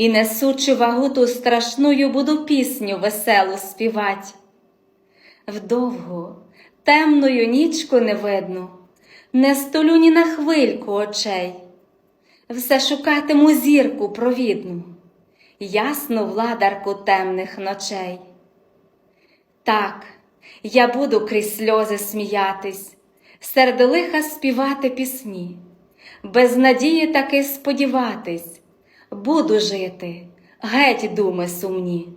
і несучи вагу ту страшную буду пісню веселу співать. Вдовгу, темною нічку невидну, не столю ні на хвильку очей, все шукатиму зірку провідну, ясну владарку темних ночей. Так, я буду крізь сльози сміятись, серед лиха співати пісні, без надії таки сподіватись, буду жити, геть думи сумні.